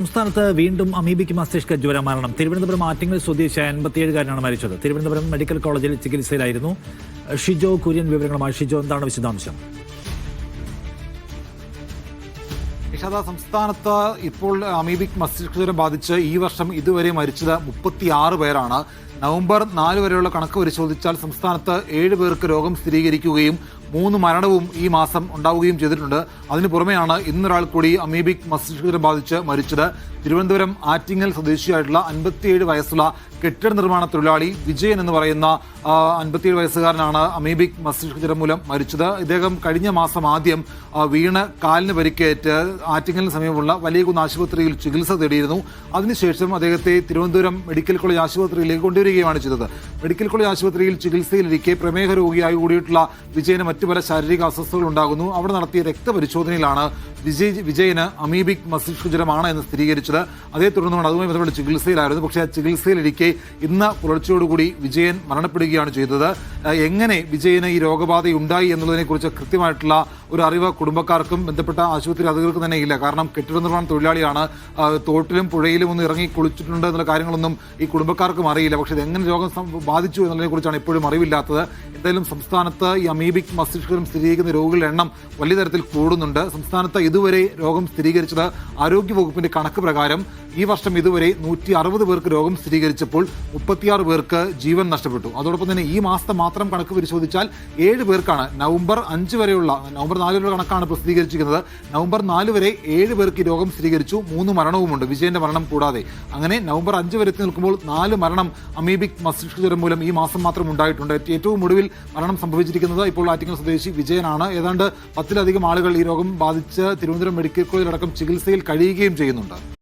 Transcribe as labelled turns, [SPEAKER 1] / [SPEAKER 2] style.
[SPEAKER 1] സംസ്ഥാനത്ത് വീണ്ടും അമീബിക്ക് മസ്തിഷ്ക ജ്വര മരണം തിരുവനന്തപുരം ആറ്റിങ്ങൽ സ്വദേശിയായ എൺപത്തിയേഴുകാരനാണ് മരിച്ചത്. തിരുവനന്തപുരം മെഡിക്കൽ കോളേജിൽ ചികിത്സയിലായിരുന്നു. ഷിജോ കുര്യൻ വിവരങ്ങളുമായി ഷിജോ എന്താണ് വിശദാംശം?
[SPEAKER 2] സംസ്ഥാനത്ത് ഇപ്പോൾ അമീബിക് മസ്തിഷ്ക ജ്വരം ബാധിച്ച് ഈ വർഷം ഇതുവരെ മരിച്ചത് മുപ്പത്തിയാറ് പേരാണ്. നവംബർ നാല് വരെയുള്ള കണക്ക് പരിശോധിച്ചാൽ സംസ്ഥാനത്ത് ഏഴ് പേർക്ക് രോഗം സ്ഥിരീകരിക്കുകയും മൂന്ന് മരണവും ഈ മാസം ഉണ്ടാവുകയും ചെയ്തിട്ടുണ്ട്. അതിനു പുറമെയാണ് ഇന്നൊരാൾ കൂടി അമീബിക് മസ്തിഷ്കം ബാധിച്ച് മരിച്ചത്. തിരുവനന്തപുരം ആറ്റിങ്ങൽ സ്വദേശിയായിട്ടുള്ള അൻപത്തിയേഴ് വയസ്സുള്ള കെട്ടിട നിർമ്മാണ തൊഴിലാളി വിജയൻ എന്ന് പറയുന്ന അൻപത്തിയേഴ് വയസ്സുകാരനാണ് അമീബിക് മസ്തിഷ്കജ്വരം മൂലം മരിച്ചത്. ഇദ്ദേഹം കഴിഞ്ഞ മാസം ആദ്യം വീണ് കാലിന് പരിക്കേറ്റ് ആറ്റിങ്ങലിന് സമീപമുള്ള വലിയ കുന്ന് ആശുപത്രിയിൽ ചികിത്സ തേടിയിരുന്നു. അതിനുശേഷം അദ്ദേഹത്തെ തിരുവനന്തപുരം മെഡിക്കൽ കോളേജ് ആശുപത്രിയിലേക്ക് കൊണ്ടുവരികയാണ് ചെയ്തത്. മെഡിക്കൽ കോളേജ് ആശുപത്രിയിൽ ചികിത്സയിലിരിക്കെ പ്രമേഹ രോഗിയായി കൂടിയിട്ടുള്ള വിജയന് മറ്റു പല ശാരീരിക അസ്വസ്ഥതകൾ ഉണ്ടാകുന്നു. അവിടെ നടത്തിയ രക്തപരിശോധനയിലാണ് വിജയ് വിജയന് അമീബിക് മസ്തിഷ്കജ്വരമാണ് എന്ന് സ്ഥിരീകരിച്ചത്. അതേ തുടർന്നാണ് അതുമായി ബന്ധപ്പെട്ട് ചികിത്സയിലായിരുന്നു. പക്ഷേ ആ ചികിത്സയിലിരിക്കെ ഇന്ന് പുലർച്ചയോടുകൂടി വിജയൻ മരണപ്പെടുകയാണ് ചെയ്തത്. എങ്ങനെ വിജയന് ഈ രോഗബാധ ഉണ്ടായി എന്നുള്ളതിനെക്കുറിച്ച് കൃത്യമായിട്ടുള്ള ഒരു അറിവ് കുടുംബക്കാർക്കും ബന്ധപ്പെട്ട ആശുപത്രി അധികൃതർക്കും തന്നെ ഇല്ല. കാരണം കെട്ടിട നിർമ്മാണ തൊഴിലാളിയാണ് തോട്ടിലും പുഴയിലും ഒന്ന് ഇറങ്ങി കുളിച്ചിട്ടുണ്ട് എന്നുള്ള കാര്യങ്ങളൊന്നും ഈ കുടുംബക്കാർക്കും അറിയില്ല. പക്ഷേ ഇത് എങ്ങനെ രോഗം ബാധിച്ചു എന്നുള്ളതിനെക്കുറിച്ചാണ് ഇപ്പോഴും അറിവില്ലാത്തത്. എന്തായാലും സംസ്ഥാനത്ത് ഈ അമീബിക് മസ്തിഷ്കം സ്ഥിരീകരിക്കുന്ന രോഗികളുടെ എണ്ണം വലിയ തരത്തിൽ കൂടുന്നുണ്ട്. സംസ്ഥാനത്ത് ഇതുവരെ രോഗം സ്ഥിരീകരിച്ചത് ആരോഗ്യവകുപ്പിന്റെ കണക്ക് പ്രകാരം ഈ വർഷം ഇതുവരെ നൂറ്റി അറുപത് പേർക്ക് രോഗം സ്ഥിരീകരിച്ചപ്പോൾ മുപ്പത്തിയാറ് പേർക്ക് ജീവൻ നഷ്ടപ്പെട്ടു. അതോടൊപ്പം തന്നെ ഈ മാസത്തെ മാത്രം കണക്ക് പരിശോധിച്ചാൽ ഏഴ് പേർക്കാണ് നവംബർ അഞ്ച് വരെയുള്ള നവംബർ നാല് വരെയുള്ള കണക്കാണ് പ്രസിദ്ധീകരിച്ചിരിക്കുന്നത് നവംബർ നാല് വരെ ഏഴ് പേർക്ക് രോഗം സ്ഥിരീകരിച്ചു മൂന്ന് മരണവുമുണ്ട് വിജയന്റെ മരണം കൂടാതെ. അങ്ങനെ നവംബർ അഞ്ച് വരെ എത്തി നിൽക്കുമ്പോൾ നാല് മരണം അമീബിക് മസ്തിഷ്കജ്വരം മൂലം ഈ മാസം മാത്രം ഉണ്ടായിട്ടുണ്ട്. ഏറ്റവും ഒടുവിൽ മരണം സംഭവിച്ചിരിക്കുന്നത് ഇപ്പോൾ ആറ്റിങ്ങൽ സ്വദേശി വിജയനാണ്. ഏതാണ്ട് പത്തിലധികം ആളുകൾ ഈ രോഗം ബാധിച്ച് തിരുവനന്തപുരം മെഡിക്കൽ കോളേജിലടക്കം ചികിത്സയിൽ കഴിയുകയും ചെയ്യുന്നുണ്ട്.